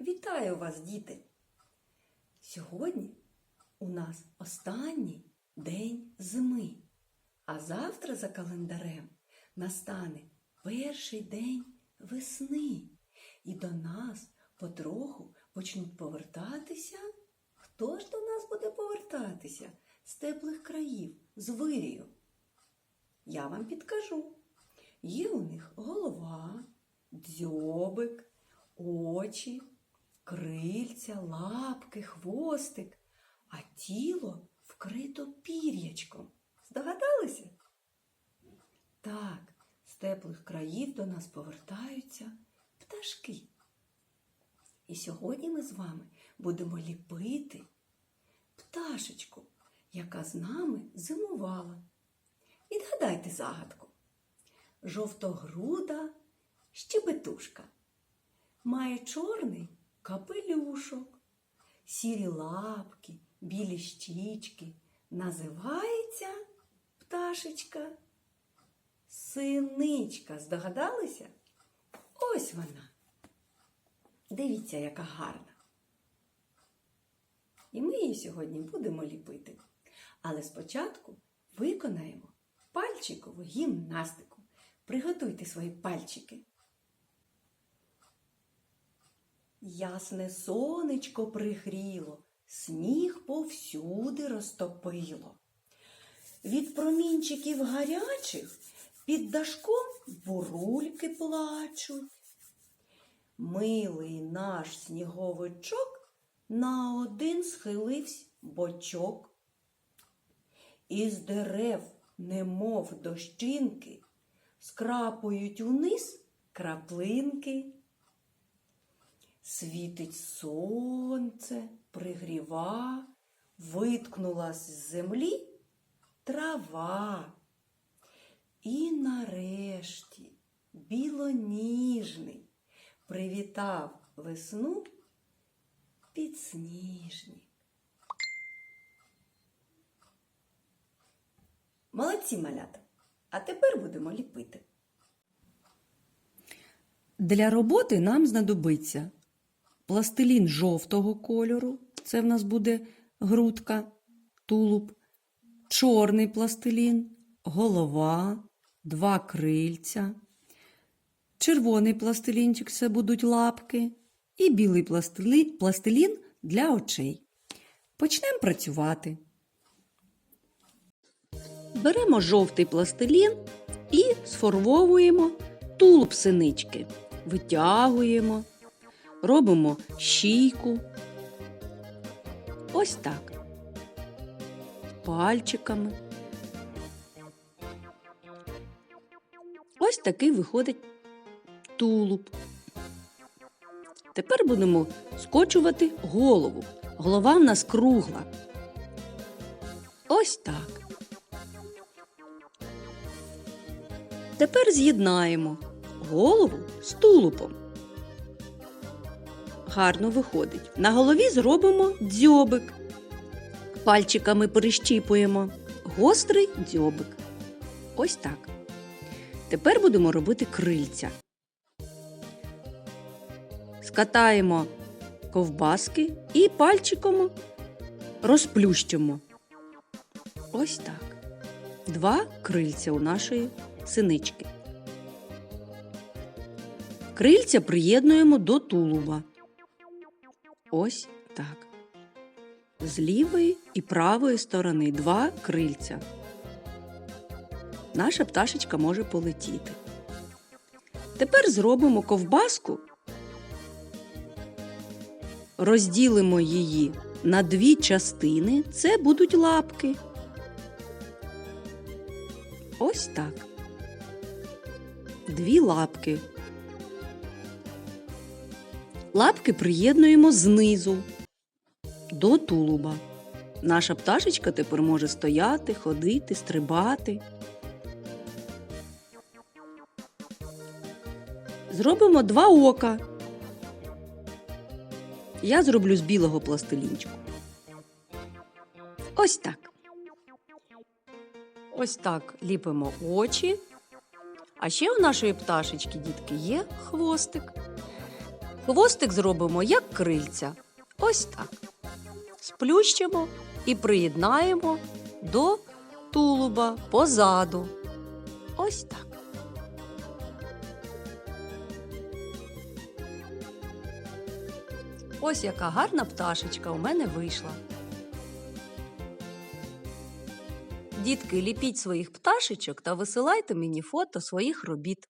Вітаю вас, діти! Сьогодні у нас останній день зими, а завтра за календарем настане перший день весни, і до нас потроху почнуть повертатися. Хто ж до нас буде повертатися з теплих країв, з вирію? Я вам підкажу. Є у них голова, дзьобик, очі, крильця, лапки, хвостик, а тіло вкрито пір'ячком. Здогадалися? Так, з теплих країв до нас повертаються пташки. І сьогодні ми з вами будемо ліпити пташечку, яка з нами зимувала. Відгадайте загадку. Жовтогруда щебетушка. Має чорний капелюшок, сірі лапки, білі щічки. Називається пташечка. Синичка. Здогадалися? Ось вона. Дивіться, яка гарна. І ми її сьогодні будемо ліпити. Але спочатку виконаємо пальчикову гімнастику. Приготуйте свої пальчики. Ясне сонечко пригріло, сніг повсюди розтопило. Від промінчиків гарячих під дашком бурульки плачуть. Милий наш сніговичок на один схилився бочок. Із дерев, немов дощинки, скрапують униз краплинки. Світить сонце, пригріва, виткнулась з землі трава. І нарешті білоніжний привітав весну підсніжник. Молодці малята. А тепер будемо ліпити. Для роботи нам знадобиться пластилін жовтого кольору, це в нас буде грудка, тулуб, чорний пластилін, голова, два крильця, червоний пластилінчик це будуть лапки, і білий пластилін, для очей. Почнемо працювати. Беремо жовтий пластилін і сформовуємо тулуб синички. Витягуємо, робимо щійку. Ось так. Пальчиками. Ось такий виходить тулуб. Тепер будемо скочувати голову. Голова в нас кругла. Ось так. Тепер з'єднаємо голову з тулупом. Гарно виходить. На голові зробимо дзьобик. Пальчиками перещіпуємо гострий дзьобик. Ось так. Тепер будемо робити крильця. Скатаємо ковбаски і пальчиком розплющимо. Ось так. Два крильця у нашої синички. Крильця приєднуємо до тулуба. Ось так. З лівої і правої сторони два крильця. Наша пташечка може полетіти. Тепер зробимо ковбаску, розділимо її на дві частини. Це будуть лапки. Ось так. Дві лапки. Лапки приєднуємо знизу до тулуба. Наша пташечка тепер може стояти, ходити, стрибати. Зробимо два ока. Я зроблю з білого пластилінчику. Ось так. Ось так ліпимо очі. А ще у нашої пташечки, дітки, є хвостик. Хвостик зробимо як крильця. Ось так. Сплющимо і приєднаємо до тулуба позаду. Ось так. Ось яка гарна пташечка у мене вийшла. Дітки, ліпіть своїх пташечок та висилайте мені фото своїх робіт.